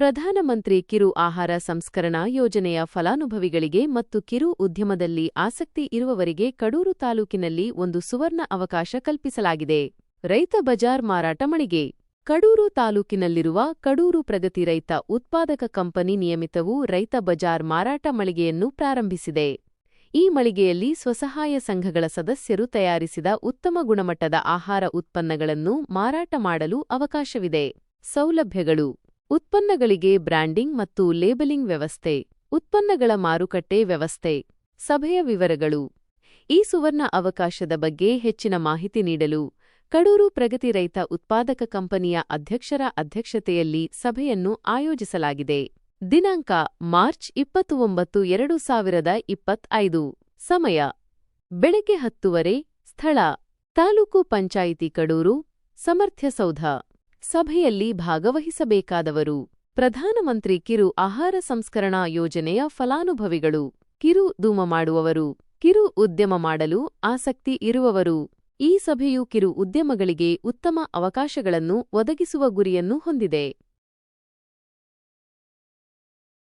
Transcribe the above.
ಪ್ರಧಾನಮಂತ್ರಿ ಕಿರು ಆಹಾರ ಸಂಸ್ಕರಣಾ ಯೋಜನೆಯ ಫಲಾನುಭವಿಗಳಿಗೆ ಮತ್ತು ಕಿರು ಉದ್ಯಮದಲ್ಲಿ ಆಸಕ್ತಿ ಇರುವವರಿಗೆ ಕಡೂರು ತಾಲೂಕಿನಲ್ಲಿ ಒಂದು ಸುವರ್ಣ ಅವಕಾಶ ಕಲ್ಪಿಸಲಾಗಿದೆ. ರೈತ ಬಜಾರ್ ಮಾರಾಟ ಮಳಿಗೆ. ಕಡೂರು ತಾಲೂಕಿನಲ್ಲಿರುವ ಕಡೂರು ಪ್ರಗತಿ ರೈತ ಉತ್ಪಾದಕ ಕಂಪನಿ ನಿಯಮಿತವು ರೈತ ಬಜಾರ್ ಮಾರಾಟ ಮಳಿಗೆಯನ್ನು ಪ್ರಾರಂಭಿಸಿದೆ. ಈ ಮಳಿಗೆಯಲ್ಲಿ ಸ್ವಸಹಾಯ ಸಂಘಗಳ ಸದಸ್ಯರು ತಯಾರಿಸಿದ ಉತ್ತಮ ಗುಣಮಟ್ಟದ ಆಹಾರ ಉತ್ಪನ್ನಗಳನ್ನು ಮಾರಾಟ ಮಾಡಲು ಅವಕಾಶವಿದೆ. ಸೌಲಭ್ಯಗಳು. ಉತ್ಪನ್ನಗಳಿಗೆ ಬ್ರ್ಯಾಂಡಿಂಗ್ ಮತ್ತು ಲೇಬಲಿಂಗ್ ವ್ಯವಸ್ಥೆ, ಉತ್ಪನ್ನಗಳ ಮಾರುಕಟ್ಟೆ ವ್ಯವಸ್ಥೆ, ಸಭೆಯ ವಿವರಗಳು. ಈ ಸುವರ್ಣ ಅವಕಾಶದ ಬಗ್ಗೆ ಹೆಚ್ಚಿನ ಮಾಹಿತಿ ನೀಡಲು ಕಡೂರು ಪ್ರಗತಿ ರೈತ ಉತ್ಪಾದಕ ಕಂಪನಿಯ ಅಧ್ಯಕ್ಷರ ಅಧ್ಯಕ್ಷತೆಯಲ್ಲಿ ಸಭೆಯನ್ನು ಆಯೋಜಿಸಲಾಗಿದೆ. ದಿನಾಂಕ ಮಾರ್ಚ್ ಇಪ್ಪತ್ತು ಒಂಬತ್ತು ಎರಡು ಸಾವಿರದ ಇಪ್ಪತ್ತೈದು. ಸಮಯ. ಬೆಳಗ್ಗೆ ಹತ್ತುವರೆ, ಸ್ಥಳ. ತಾಲೂಕು ಪಂಚಾಯಿತಿ ಕಡೂರು ಸಮರ್ಥ್ಯಸೌಧ ಸಭೆಯಲ್ಲಿ ಭಾಗವಹಿಸಬೇಕಾದವರು ಪ್ರಧಾನಮಂತ್ರಿ ಕಿರು ಆಹಾರ ಸಂಸ್ಕರಣಾ ಯೋಜನೆಯ ಫಲಾನುಭವಿಗಳು. ಕಿರು ಧೂಮ ಮಾಡುವವರು, ಕಿರು ಉದ್ಯಮ ಮಾಡಲು ಆಸಕ್ತಿ ಇರುವವರು. ಈ ಸಭೆಯು ಕಿರು ಉದ್ಯಮಗಳಿಗೆ ಉತ್ತಮ ಅವಕಾಶಗಳನ್ನು ಒದಗಿಸುವ ಗುರಿಯನ್ನು ಹೊಂದಿದೆ.